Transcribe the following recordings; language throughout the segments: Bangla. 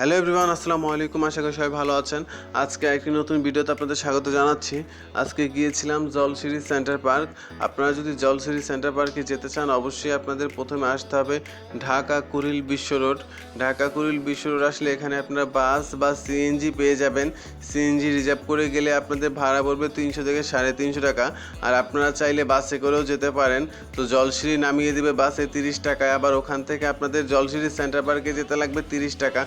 হ্যালো এভরিওয়ান আসসালামু আলাইকুম। আশা করি সবাই ভালো আছেন। আজকে একটি নতুন ভিডিওতে আপনাদের স্বাগত জানাচ্ছি। আজকে গিয়েছিলাম জলসিরি সেন্টার পার্ক। আপনারা যদি জলসিরি সেন্টার পার্কে যেতে চান, অবশ্যই আপনাদের প্রথমে আসতে হবে ঢাকা কুড়িল বিশ্ব রোড। ঢাকা কুড়িল বিশ্ব রোড আসলে এখানে আপনারা বাস বা সিএনজি পেয়ে যাবেন। সিএনজি রিজার্ভ করে গেলে আপনাদের ভাড়া পড়বে তিনশো থেকে সাড়ে তিনশো টাকা। আর আপনারা চাইলে বাসে করেও যেতে পারেন। তো জলসিরি নামিয়ে দিবে বাসে তিরিশ টাকায়। আবার ওখান থেকে আপনাদের জলসিরি সেন্টার পার্কে যেতে লাগবে তিরিশ টাকা।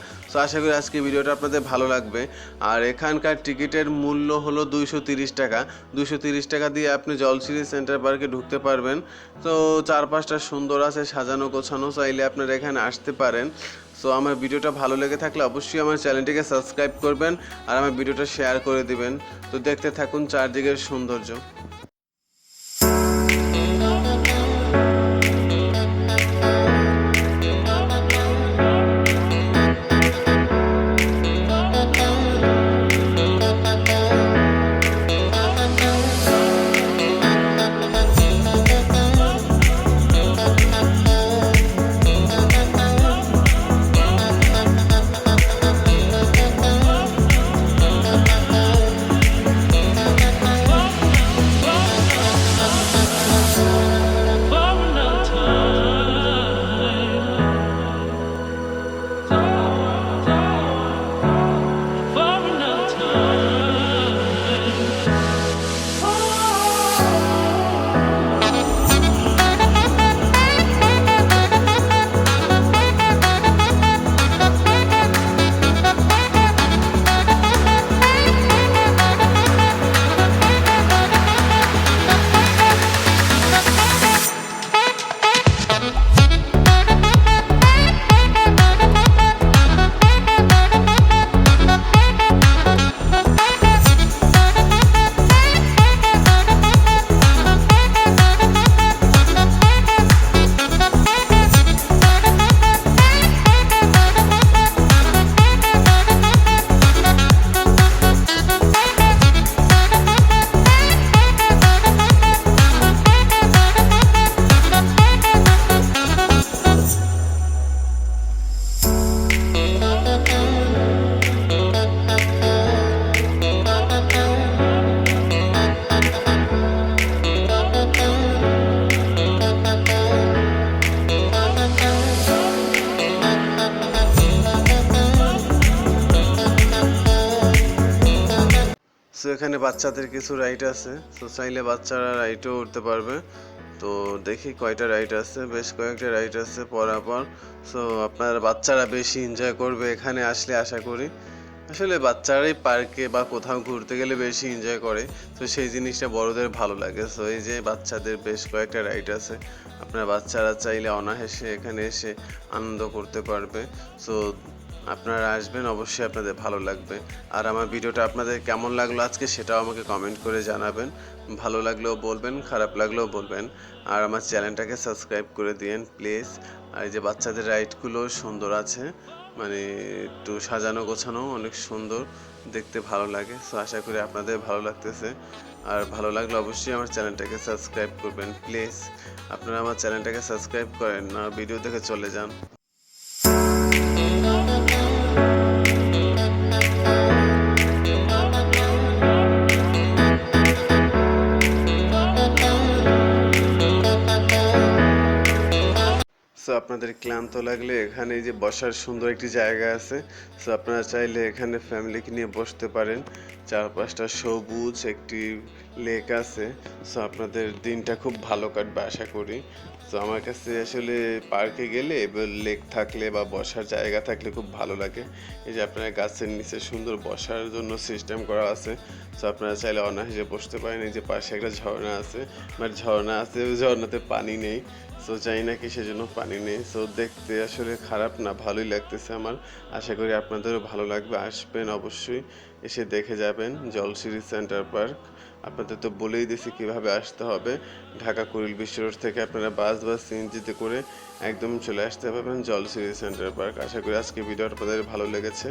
আশা করি আজকে ভিডিওটা আপনাদের ভালো লাগবে। আর এখানকার টিকিটের মূল্য হলো দুইশো তিরিশ টাকা। দুইশো তিরিশ টাকা দিয়ে আপনি জলসিরি সেন্টার পার্কে ঢুকতে পারবেন। তো চারপাশটা সুন্দর আছে, সাজানো গোছানো চাইলে আপনারা এখানে আসতে পারেন। সো আমার ভিডিওটা ভালো লেগে থাকলে অবশ্যই আমার চ্যানেলটিকে সাবস্ক্রাইব করবেন আর আমার ভিডিওটা শেয়ার করে দিবেন। তো দেখতে থাকুন চারদিকের সৌন্দর্য। এখানে বাচ্চাদের কিছু রাইড আছে। সো চাইলে বাচ্চারা রাইডও উঠতে পারবে। তো দেখি কয়টা রাইড আছে। বেশ কয়েকটা রাইড আছে পরাপর সো আপনার বাচ্চারা বেশি এনজয় করবে এখানে আসলে আশা করি। আসলে বাচ্চারাই পার্কে বা কোথাও ঘুরতে গেলে বেশি এনজয় করে। তো সেই জিনিসটা বড়দের ভালো লাগে। সো এই যে বাচ্চাদের বেশ কয়েকটা রাইড আছে। আপনার বাচ্চারা চাইলে অনায়াসে এখানে এসে আনন্দ করতে পারবে। সো আপনারা আসবেন, অবশ্যই আপনাদের ভালো লাগবে। আর আমার ভিডিওটা আপনাদের কেমন লাগল আজকে সেটাও আমাকে কমেন্ট করে জানাবেন। ভালো লাগলেও বলবেন, খারাপ লাগলেও বলবেন। আর আমার চ্যানেলটাকে সাবস্ক্রাইব করে দিয়েন প্লিজ আর এই যে বাচ্চাদের রাইডগুলো সুন্দর আছে মানে একটু সাজানো গোছানো অনেক সুন্দর, দেখতে ভালো লাগে। সো আশা করি আপনাদের ভালো লাগতেছে। আর ভালো লাগলে অবশ্যই আমার চ্যানেলটাকে সাবস্ক্রাইব করবেন প্লিজ আপনারা আমার চ্যানেলটাকে সাবস্ক্রাইব করেন, না ভিডিও দেখে চলে যান। সো আপনাদের ক্লান্ত লাগলে এখানে যে বসার সুন্দর একটি জায়গা আছে। সো আপনারা চাইলে এখানে ফ্যামিলিকে নিয়ে বসতে পারেন। চারপাশটা সবুজ একটি লেক আছে। সো আপনাদের দিনটা খুব ভালো কাটবে, আশা করি। তো আমার কাছে আসলে পার্কে গেলে এবার লেক থাকলে বা বসার জায়গা থাকলে খুব ভালো লাগে। এই যে আপনারা গাছের নিচে সুন্দর বসার জন্য সিস্টেম করা আছে। সো আপনারা চাইলে অনায়াসে বসতে পারেন। এই যে পাশে একটা ঝর্ণা আছে। মানে ঝর্ণা আছে, ঝর্ণাতে পানি নেই। সো চাই না কি সেজন্য পানি নেই। সো দেখতে আসলে খারাপ না, ভালোই লাগতেছে আমার। আশা করি আপনাদেরও ভালো লাগবে। আসবেন অবশ্যই। এসে দেখে যাবেন জলসিরি সেন্টার পার্ক। আপনাদের তো বলেই দিয়েছি কীভাবে আসতে হবে। ঢাকা কুড়িল বিশ্ব রোড থেকে আপনারা বাস বা সিএনজিতে করে একদম চলে আসতে পারবেন জলসিরি সেন্টার পার্ক। আশা করি আজকে ভিডিওটা আপনাদের ভালো লেগেছে।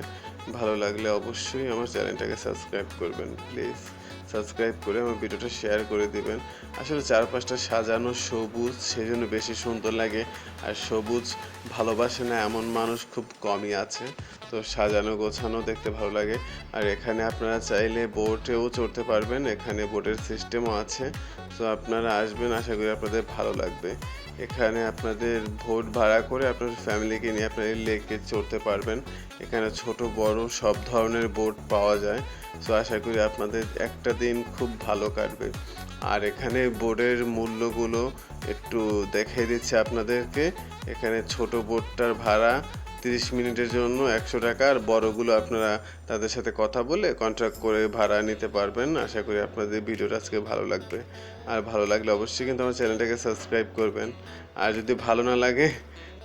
ভালো লাগলে অবশ্যই আমার চ্যানেলটাকে সাবস্ক্রাইব করবেন, প্লিজ। সাবস্ক্রাইব করে আমার ভিডিওটা শেয়ার করে দিবেন। আসলে চারপাশটা সাজানো সবুজ সেই জন্য বেশি সুন্দর লাগে। আর সবুজ ভালোবাসে না এমন মানুষ খুব কমই আছে। তো সাজানো, গোছানো দেখতে ভালো লাগে। আর এখানে আপনারা চাইলে বোটেও চড়তে পারবেন। এখানে বোটের সিস্টেমও আছে। তো আপনারা আসবেন, আশা করি আপনাদের ভালো লাগবে। এখানে আপনাদের ভোট ভাড়া করে আপনার ফ্যামিলিকে নিয়ে আপনার এই লেকে চড়তে পারবেন। এখানে ছোট, বড় সব ধরনের বোট পাওয়া যায়। তো আশা করি আপনাদের একটা দিন খুব ভালো কাটবে। আর এখানে বোর্ডের মূল্যগুলো একটু দেখিয়ে দিচ্ছে আপনাদেরকে। এখানে ছোট বোটটার ভাড়া তিরিশ মিনিটের জন্য একশো টাকা আর বড়গুলো আপনারা তাদের সাথে কথা বলে কন্ট্রাক্ট করে ভাড়া নিতে পারবেন। আশা করি আপনাদের ভিডিওটা আজকে ভালো লাগবে। আর ভালো লাগলে অবশ্যই কিন্তু আমার চ্যানেলটাকে সাবস্ক্রাইব করবেন। আর যদি ভালো না লাগে,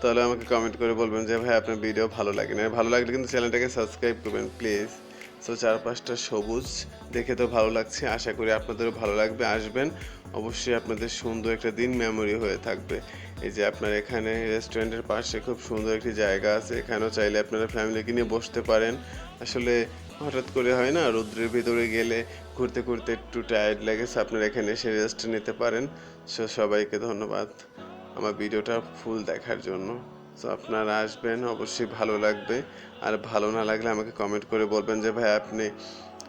তাহলে আমাকে কমেন্ট করে বলবেন যে, ভাই, আপনার ভিডিও ভালো লাগে না। ভালো লাগলে কিন্তু চ্যানেলটাকে সাবস্ক্রাইব করবেন প্লিজ সো চারপাশটা সবুজ। দেখে তো ভালো লাগছে। আশা করি আপনাদেরও ভালো লাগবে, আসবেন। অবশ্যই আপনাদের সুন্দর একটা দিন মেমোরি হয়ে থাকবে। এই যে আপনার এখানে রেস্টুরেন্টের পাশে খুব সুন্দর একটি জায়গা আছে, এখানেও চাইলে আপনারা ফ্যামিলিকে নিয়ে বসতে পারেন। আসলে হঠাৎ করে হয় না, রৌদ্রের ভিতরে গেলে ঘুরতে ঘুরতে একটু টায়ার্ড লাগে, so আপনারা এখানে এসে রেস্ট নিতে পারেন। সো সবাইকে ধন্যবাদ আমার ভিডিওটা ফুল দেখার জন্য। তো আপনারা আসবেন, অবশ্যই ভালো লাগবে। আর ভালো না লাগলে আমাকে কমেন্ট করে বলবেন যে, ভাই, আপনি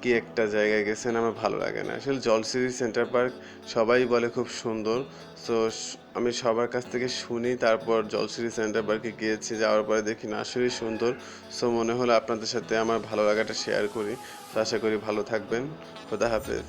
কি একটা জায়গায় গেছেন, আমার ভালো লাগে না। আসলে জলসিরি সেন্টার পার্ক সবাই বলে খুব সুন্দর। তো আমি সবার কাছ থেকে শুনি, তারপর জলসিরি সেন্টার পার্কে গিয়েছি, যাওয়ার পরে দেখি না, আসলেই সুন্দর। সো মনে হলো আপনাদের সাথে আমার ভালো লাগাটা শেয়ার করি। তো আশা করি ভালো থাকবেন। খোদা হাফেজ।